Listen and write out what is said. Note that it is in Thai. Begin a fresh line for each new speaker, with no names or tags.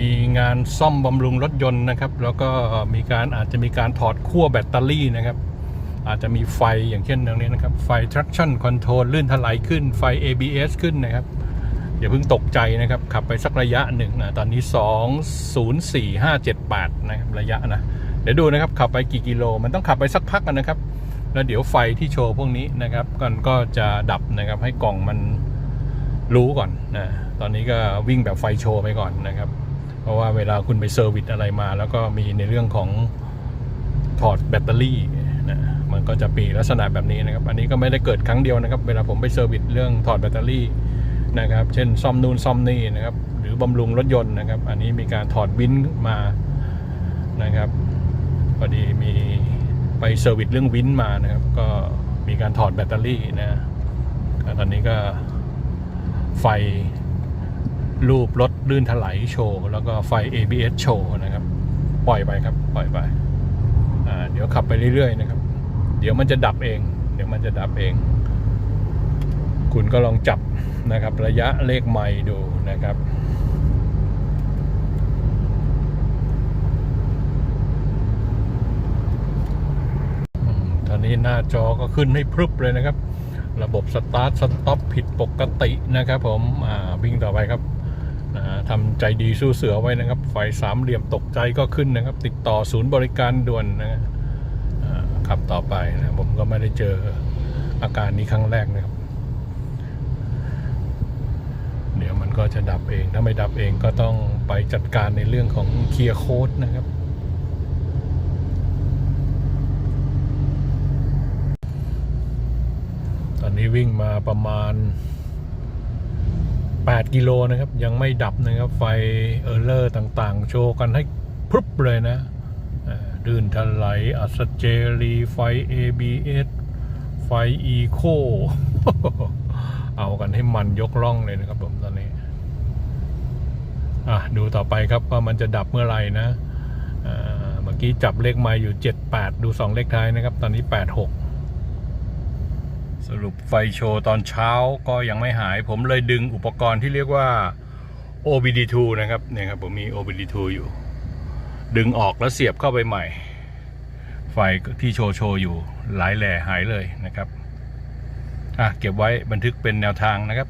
มีงานซ่อมบำรุงรถยนต์นะครับ แล้วก็มีการอาจจะมีการถอดขั้วแบตเตอรี่นะครับ อาจจะมีไฟอย่างเช่นตรงนี้นะครับ ไฟ traction control ลื่นถลายขึ้นไฟ ABS ขึ้นนะครับอย่าเพิ่งตกใจนะครับ ขับไปสักระยะหนึ่งนะตอนนี้ 204,578 นะครับระยะนะ เดี๋ยวดูนะครับ ขับไปกี่กิโล มันต้องขับไปสักพักกันนะครับ แล้วเดี๋ยวไฟที่โชว์พวกนี้นะครับกันก็จะดับนะครับ ให้กล่องมันรู้ก่อนนะ ตอนนี้ก็วิ่งแบบไฟโชว์ไปก่อนนะครับ เพราะว่าเวลาคุณไปเซอร์วิสอะไรมา แล้วก็มีในเรื่องของถอดแบตเตอรี่นะมันก็จะปีลักษณะแบบนี้นะครับ อันนี้ก็ไม่ได้เกิดครั้งเดียวนะครับ เวลาผมไปเซอร์วิสเรื่องถอดแบตเตอรี่นะครับ เช่นซ่อมนู่นซ่อมนี่นะครับ หรือบำรุงรถยนต์นะครับ อันนี้มีการถอดวินมานะครับพอดีมีไปเซอร์วิสเรื่องวินมานะครับ ก็มีการถอดแบตเตอรี่นะตอนนี้ก็ไฟ รูปรถลื่นถลายโชว์ แล้วก็ไฟ ABS โชว์นะครับ ปล่อยไปครับ ปล่อยไปเดี๋ยวขับไปเรื่อยๆนะครับ เดี๋ยวมันจะดับเอง เดี๋ยวมันจะดับเอง คุณก็ลองจับนะครับ ระยะเลขไมล์ดูนะครับตอนนี้หน้าจอก็ขึ้นให้พรึบเลยนะครับระบบสตาร์ทสต็อปผิดปกตินะครับผม อ่า วิ่งต่อไปครับ นะฮะทำใจดีสู้เสือไว้นะครับ ไฟสามเหลี่ยมตกใจก็ขึ้นนะครับ ติดต่อศูนย์บริการด่วนนะฮะอ่าขับต่อไปนะผมก็ไม่ได้เจออาการนี้ครั้งแรกนะครับ เดี๋ยวมันก็จะดับเอง ถ้าไม่ดับเองก็ต้องไปจัดการในเรื่องของเคลียร์โค้ดนะครับตอนนี้วิ่งมาประมาณ 8 กิโลนะครับ ยังไม่ดับนะครับ ไฟเออร์เลอร์ต่างๆ โชว์กันให้พรึบเลยนะดื่นทลายอัสเจรีไฟ ABS ไฟอีโคเอากันให้มันยกล่องเลยนะครับผมตอนนี้ อะ ดูต่อไปครับว่ามันจะดับเมื่อไหร่นะเมื่อกี้จับเลขมาอยู่ 78 ดู 2 เลขท้ายนะครับ ตอนนี้ 86 สรุปไฟโชว์ตอนเช้าก็ยังไม่หาย ผมเลยดึงอุปกรณ์ที่เรียกว่า OBD2 นะครับเนี่ยครับผมมี OBD2 อยู่ ดึงออกแล้วเสียบเข้าไปใหม่ ไฟที่โชว์โชว์อยู่หลายแหล่หายเลยนะครับอะเก็บไว้บันทึกเป็นแนวทางนะครับ